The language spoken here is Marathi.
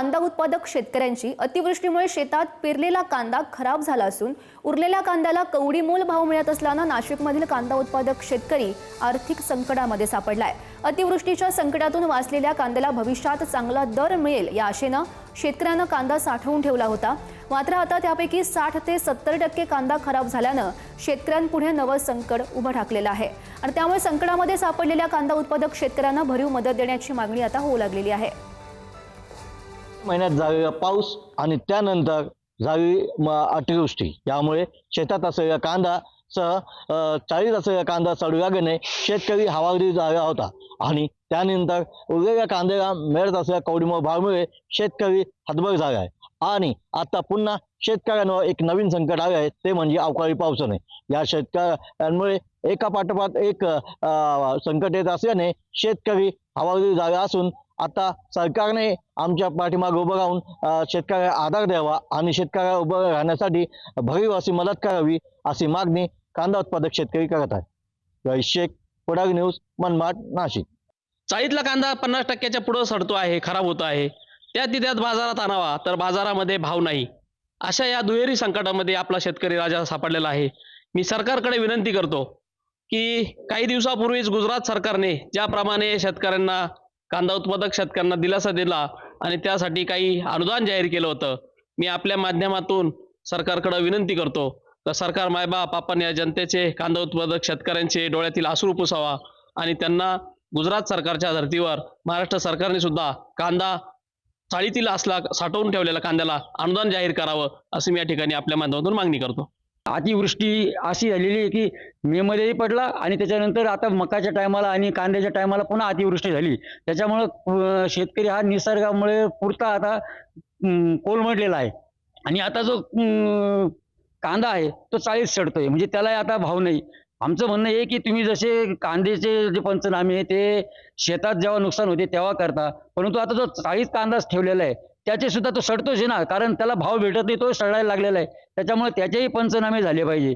कांदा उत्पादक शेतकऱ्यांची अतिवृष्टीमुळे शेतात पेरलेला कांदा खराब झाला असून उरलेल्या कांद्याला कवडी मोल भाव मिळत असल्यानं नाशिकमधील कांदा उत्पादक शेतकरी आर्थिक संकटामध्ये सापडलाय. अतिवृष्टीच्या संकटातून वाचलेल्या कांद्याला भविष्यात चांगला दर मिळेल या आशेनं शेतकऱ्यानं कांदा साठवून ठेवला होता. मात्र आता त्यापैकी साठ ते सत्तर टक्के कांदा खराब झाल्यानं शेतकऱ्यांपुढे नवं संकट उभं ठाकलेलं आहे. आणि त्यामुळे संकटामध्ये सापडलेल्या कांदा उत्पादक शेतकऱ्यांना भरीव मदत देण्याची मागणी आता होऊ लागलेली आहे. महिन्यात झालेला पाऊस आणि त्यानंतर झाली अतिवृष्टी. यामुळे शेतात असलेला कांदा सह चाळीत असलेला कांदा चढू लागल्याने शेतकरी हवागडी झाला होता. आणि त्यानंतर उरलेल्या कांद्याला मिळत असलेल्या कवडीमुळे भावमुळे शेतकरी हतबल झाला आहे आणि आता पुन्हा शेतकऱ्यांवर एक नवीन संकट आले आहे ते म्हणजे अवकाळी पावसाने. या शेतकऱ्यांमुळे एका पाठोपाठ एक संकट येत असल्याने शेतकरी हवागडी झाला असून आता सरकारने आमच्या पाठीमागे उभं राहून शेतकऱ्याला आधार द्यावा आणि शेतकऱ्याला उभं राहण्यासाठी भरीव अशी मदत करावी अशी मागणी कांदा उत्पादक शेतकरी करत आहे रईस शेख पुढारी न्यूज मनमाड नाशिक. चाळीतला कांदा पन्नास टक्क्याच्या पुढं सडतो आहे खराब होतो आहे. त्या तिथ्यात बाजारात आणावा तर बाजारामध्ये भाव नाही. अशा या दुहेरी संकटामध्ये आपला शेतकरी राजा सापडलेला आहे. मी सरकारकडे विनंती करतो की काही दिवसापूर्वीच गुजरात सरकारने ज्याप्रमाणे शेतकऱ्यांना कांदा उत्पादक शेतकऱ्यांना दिलासा दिला आणि त्यासाठी काही अनुदान जाहीर केलं होतं. मी आपल्या माध्यमातून सरकारकडे विनंती करतो तर सरकार मायबाप आपण या जनतेचे कांदा उत्पादक शेतकऱ्यांचे डोळ्यातील आसरू पुसावा आणि त्यांना गुजरात सरकारच्या धर्तीवर महाराष्ट्र सरकारने सुद्धा कांदा चाळीतील असला साठवून ठेवलेल्या कांद्याला अनुदान जाहीर करावं असं मी या ठिकाणी आपल्या माध्यमातून मागणी करतो. अतिवृष्टी अशी झालेली आहे की मे मध्येही पडला आणि त्याच्यानंतर आता मकाच्या टायमाला आणि कांद्याच्या टायमाला पुन्हा अतिवृष्टी झाली. त्याच्यामुळं शेतकरी हा निसर्गामुळे पुरता आता कोलमडलेला आहे. आणि आता जो कांदा आहे तो चाळीस चढतोय म्हणजे त्यालाही आता भाव नाही. आमचं म्हणणं आहे की तुम्ही जसे कांद्याचे जे पंचनामे ते शेतात जेव्हा नुकसान होते तेव्हा करता. परंतु आता जो चाळीस कांदाच ठेवलेला आहे त्याचे सुद्धा तो सडतोच आहे ना. कारण त्याला भाव भेटत नाही तो सडायला लागलेला आहे. त्याच्यामुळे त्याचेही पंचनामे झाले पाहिजे.